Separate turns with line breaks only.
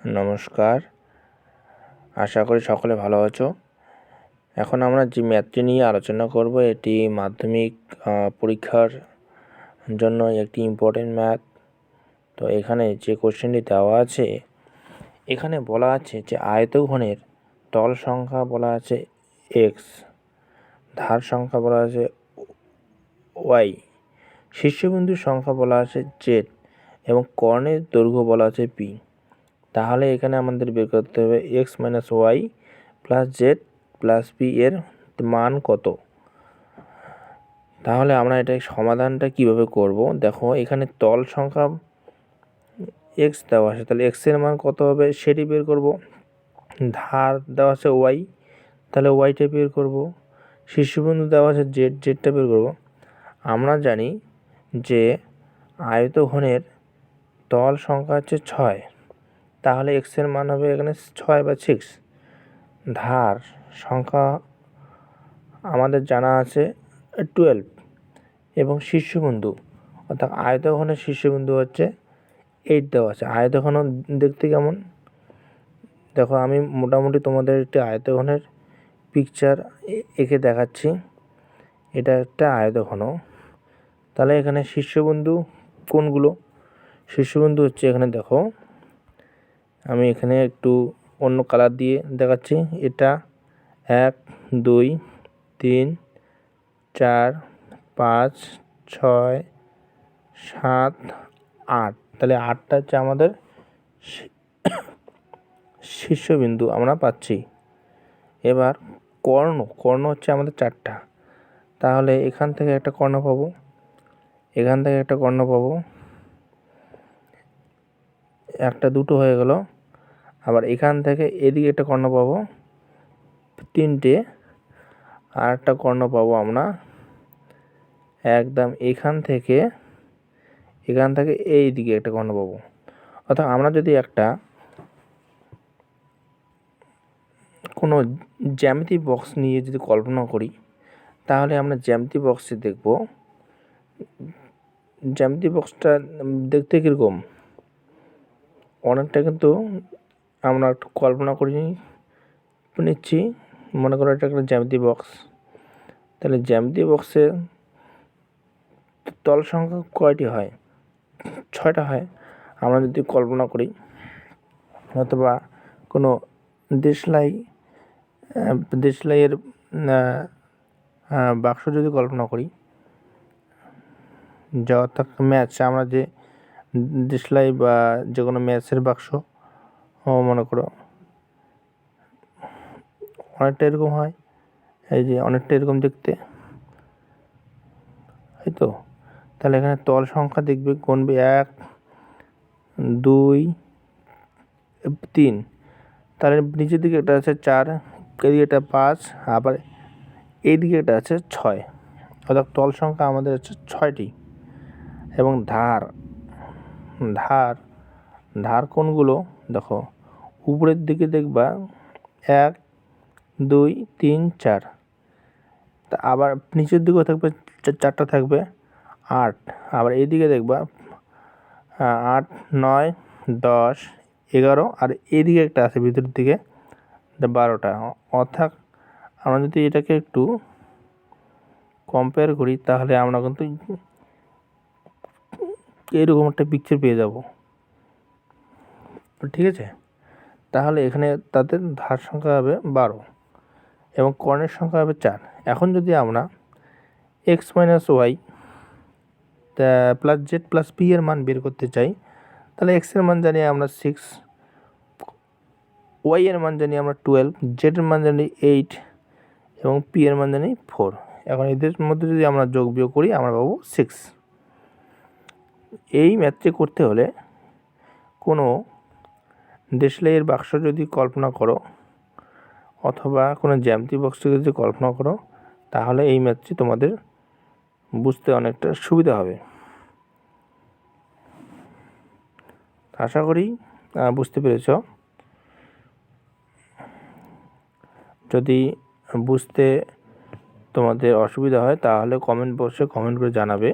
নমস্কার। আশা করি সকলে ভালো আছো। এখন আমরা যে ম্যাথটি নিয়ে আলোচনা করব, এটি মাধ্যমিক পরীক্ষার জন্য একটি ইম্পর্টেন্ট ম্যাথ তো এখানে যে কোশ্চেনটি দেওয়া আছে, এখানে বলা আছে যে আয়তঘনের তল সংখ্যা বলা আছে এক্স ধার সংখ্যা বলা আছে ওয়াই শীর্ষবিন্দুর সংখ্যা বলা আছে জেড এবং কর্ণের দৈর্ঘ্য বলা আছে পি তাহলে এখানে আমাদের বের করতে হবে x minus y plus z plus b এর মান কত? তাহলে আমরা এটা সমাধানটা কীভাবে করব? দেখো, এখানে তল সংখ্যা এক্স দেওয়া আছে, তাহলে এক্সের মান কত হবে সেটি বের করব। ধার দেওয়া আছে ওয়াই তাহলে ওয়াইটা বের করব। শীর্ষবিন্দু দেওয়া আছে জেড জেডটা বের করব। আমরা জানি যে আয়তঘনের তল সংখ্যা হচ্ছে ছয়। তাহলে এক্সের মান হবে এখানে ছয় বা সিক্স ধার সংখ্যা আমাদের জানা আছে টুয়েলভ এবং শীর্ষবিন্দু। অর্থাৎ আয়তঘনের শীর্ষবিন্দু হচ্ছে এইট দেওয়া আছে। আয়তঘন দেখতে কেমন? দেখো আমি মোটামুটি তোমাদের একটি আয়তঘনের পিকচার এঁকে দেখাচ্ছি। এটা একটা আয়তঘন। তাহলে এখানে শীর্ষবিন্দু কোনগুলো? শীর্ষবিন্দু হচ্ছে এখানে দেখো আমি এখানে একটু অন্য কালার দিয়ে দেখাচ্ছি। এটা এক, দুই, তিন, চার, পাঁচ, ছয়, সাত, আট। তাহলে আটটা হচ্ছে আমাদের শীর্ষবিন্দু আমরা পাচ্ছি। এবার কর্ণ কর্ণ হচ্ছে আমাদের চারটা। তাহলে এখান থেকে একটা কর্ণ পাবো। এখান থেকে একটা কর্ণ পাবো। একটা দুটো হয়ে গেল। আবার এখান থেকে এদিকে একটা কর্ণ পাবো, তিনটে। আর একটা কর্ণ পাবো আমরা একদম এখান থেকে এখান থেকে এই দিকে একটা কর্ণ পাবো। অর্থাৎ আমরা যদি একটা কোনো জ্যামিতি বক্স নিয়ে যদি কল্পনা করি, তাহলে আমরা জ্যামিতি বক্সে দেখব, জ্যামিতি বক্সটা দেখতে কীরকম? অনেকটা কিন্তু আমরা একটু কল্পনা করি নিচ্ছি। মনে করো এটা একটা জ্যামিতি বক্স তাহলে জ্যামিতি বক্সে তল সংখ্যা কয়টি হয়? ছয়টা হয়। আমরা যদি কল্পনা করি, অথবা কোনো দেশলাই দেশলাইয়ের বাক্স যদি কল্পনা করি, যা অর্থাৎ ম্যাচ আমরা যে দেশলাই বা যে কোনো ম্যাচের বাক্স মনে করো, অনেকটা এরকম হয়, এই যে অনেকটা এরকম দেখতে, এই তো, তাহলে এখানে তল সংখ্যা দেখবে গুনবে এক, দুই, তিন, তাহলে নিচের দিকে একটা আছে চার, এদিকে একটা পাঁচ, আবার এইদিকে একটা আছে ছয়, অর্থাৎ তল সংখ্যা আমাদের হচ্ছে ছয়টি, এবং ধার ধার ধার কোনগুলো, দেখো উপরের দিকে দেখবা এক, দুই, তিন, চার। তা আবার নিচের দিকেও থাকবে চারটা থাকবে, আট। আবার এইদিকে দেখবা আট, নয়, দশ, এগারো, আর এদিকে একটা আছে ভিতরের দিকে বারোটা। অর্থাৎ আমরা যদি এটাকে একটু কম্পেয়ার করি, তাহলে আমরা কিন্তু এরকম একটা পিকচার পেয়ে যাব। ঠিক আছে? তাহলে এখানে তাদের ধার সংখ্যা হবে বারো এবং কর্ণের সংখ্যা হবে চার। এখন যদি আমরা x minus y plus z plus p এর মান বের করতে চাই, তাহলে এক্সের মান জানি আমরা সিক্স ওয়াই এর মান জানি আমরা টুয়েলভ জেড এর মান জানি এইট এবং পি এর মান জানি ফোর এখন এদের মধ্যে যদি আমরা যোগ বিয়োগ করি, আমরা পাবো সিক্স এই ম্যাথটি করতে হলে কোনো দেশলাইয়ের বাক্স যদি কল্পনা করো, অথবা কোনো জ্যামতি বক্সকে যদি কল্পনা করো, তাহলে এই ম্যাচটি তোমাদের বুঝতে অনেকটা সুবিধা হবে। আশা করি বুঝতে পেরেছ। যদি বুঝতে তোমাদের অসুবিধা হয়, তাহলে কমেন্ট বক্সে কমেন্ট করে জানাবে।